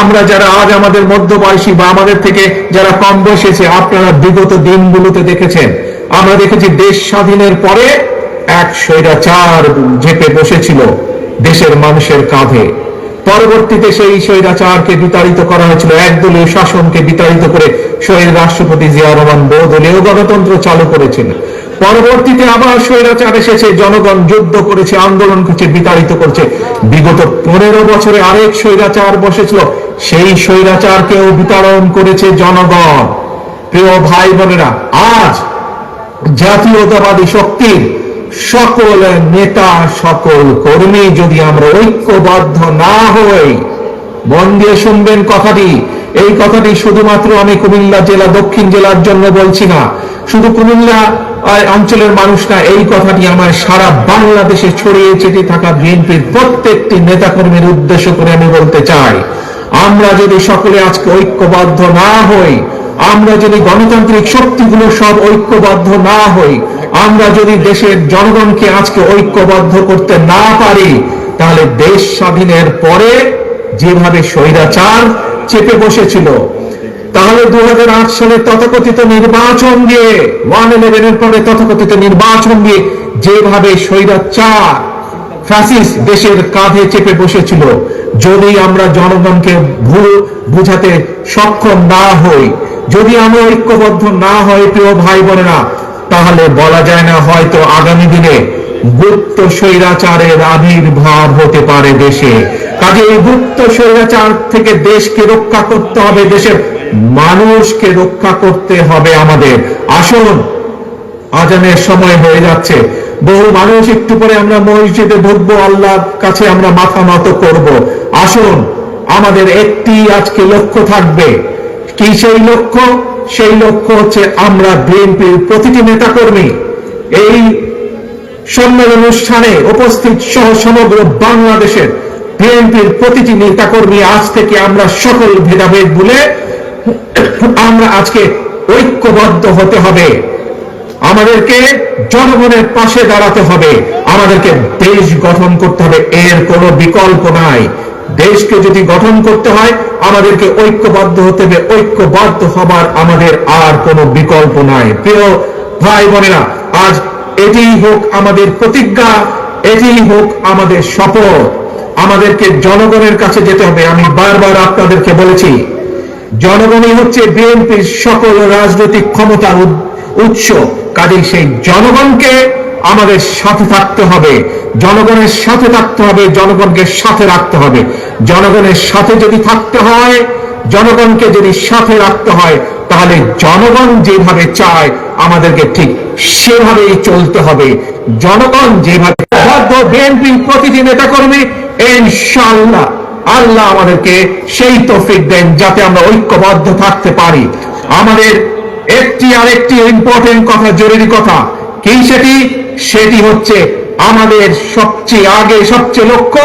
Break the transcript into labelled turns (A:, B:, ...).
A: আমরা যারা আজ আমাদের মধ্যবয়সী বা আমাদের থেকে যারা কম বয়সেছে, আপনারা বিগত দিনগুলোতে দেখেছেন। আমরা দেখেছি দেশ স্বাধীনের পরে এক স্বৈরাচার ঝেপে বসেছিল দেশের মানুষের কাঁধে। পরবর্তীতে সেই স্বৈরাচারকে বিতাড়িত করা হয়েছিল। একদলীয় শাসনকে বিতাড়িত করে শহীদ রাষ্ট্রপতি জিয়া রহমান বহুদলীয় গণতন্ত্র চালু করেছেন। পরবর্তীতে আবার স্বৈরাচার এসেছে, জনগণ যুদ্ধ করেছে, আন্দোলন করেছে, বিতাড়িত করছে। বিগত পনেরো বছরে আরেক স্বৈরাচার বসেছিল, সেই স্বৈরাচারকেও বিতাড়ন করেছে জনগণ। প্রিয় ভাই বোনেরা, আজ জাতীয়তাবাদী শক্তির সকল নেতা, সকল কর্মী যদি আমরা ঐক্যবদ্ধ না হই, মন দিয়ে শুনবেন কথাটি। এই কথাটি শুধুমাত্র আমি কুমিল্লা জেলা, দক্ষিণ জেলার জন্য বলছি না শুধু কুমিল্লা অঞ্চলের মানুষ না, এই কথাটি আমার সারা বাংলাদেশে ছড়িয়ে ছিটিয়ে থাকা বিএনপির প্রত্যেকটি নেতাকর্মীর উদ্দেশ্য করে আমি বলতে চাই, আমরা যদি সকলে আজকে ঐক্যবদ্ধ না হই, আমরা যদি গণতান্ত্রিক শক্তিগুলো সব ঐক্যবদ্ধ না হই, আমরা যদি দেশের জনগণকে আজকে ঐক্যবদ্ধ করতে না পারি, তাহলে দেশ স্বাধীনের পরে যেভাবে স্বৈরাচার চেপে বসেছিল তাহলে দু সালে তথাকথিত নির্বাচন দিয়ে ওয়ান ইলেভেনের পরে তথাকথিত নির্বাচন দিয়ে যেভাবে স্বৈরাচার ফ্যাসিস দেশের কাঁধে চেপে বসেছিল, যদি আমরা জনগণকে ভুল বুঝাতে সক্ষম না হই, যদি আমরা ঐক্যবদ্ধ না হই, প্রিয় ভাই বোনেরা, তাহলে বলা যায় না হয়তো আগামী দিনে গুপ্ত স্বৈরাচারের আবির্ভাব হতে পারে দেশে। কাজে এই গুপ্ত স্বৈরাচার থেকে দেশকে রক্ষা করতে হবে, দেশের মানুষকে রক্ষা করতে হবে আমাদের। আসুন, আজানের সময় হয়ে যাচ্ছে। বহু মানুষ একটু পরে আমরা মসজিদে ঢুকবো, আল্লাহর কাছে আমরা মাথা নত করব। আসুন, আমাদের একটি আজকে লক্ষ্য থাকবে। কি সেই লক্ষ্য? সেই লক্ষ্য হচ্ছে আমরা বিএনপির প্রতিটি নেতাকর্মী এই সম্মেলন অনুষ্ঠানে উপস্থিত সহ সমগ্র বাংলাদেশের বিএনপির প্রতিটি নেতাকর্মী আজ থেকে আমরা সকল ভেদাভেদ ভুলে আমরা আজকে ঐক্যবদ্ধ হতে হবে। আমাদেরকে জনগণের পাশে দাঁড়াতে হবে। আমাদেরকে দেশ গঠন করতে হবে। এর কোনো বিকল্প নাই। দেশকে যদি গঠন করতে হয়, আমাদেরকে ঐক্যবদ্ধ হতে হবে। ঐক্যবদ্ধ হবার আমাদের আর কোনো বিকল্প নাই। প্রিয় ভাই বোনেরা, আজ এটিই হোক আমাদের প্রতিজ্ঞা, এটিই হোক আমাদের শপথ। আমাদেরকে জনগণের কাছে যেতে হবে। আমি বারবার আপনাদেরকে বলেছি জনগণই হচ্ছে বিএনপির সকল রাজনৈতিক ক্ষমতার উৎস। কাজেই সেই জনগণকে আমাদের সাথে থাকতে হবে। জনগণের সাথে থাকতে হবে, জনগণকে সাথে রাখতে হবে। জনগণের সাথে যদি থাকতে হয়, জনগণকে যদি সাথে রাখতে হয়, তাহলে জনগণ যেভাবে চায়, আমাদেরকে ঠিক সেভাবেই চলতে হবে। জনগণ যেভাবে বিএনপি প্রতিটি নেতাকর্মী, ইনশাআল্লাহ। আল্লাহ আমাদেরকে সেই তৌফিক দেন যাতে আমরা ঐক্যবদ্ধ থাকতে পারি। আমাদের একটি আর একটি ইম্পর্টেন্ট কথা, জরুরি কথা। কি সেটি? সেটি হচ্ছে আমাদের সবচেয়ে আগে সবচেয়ে লক্ষ্য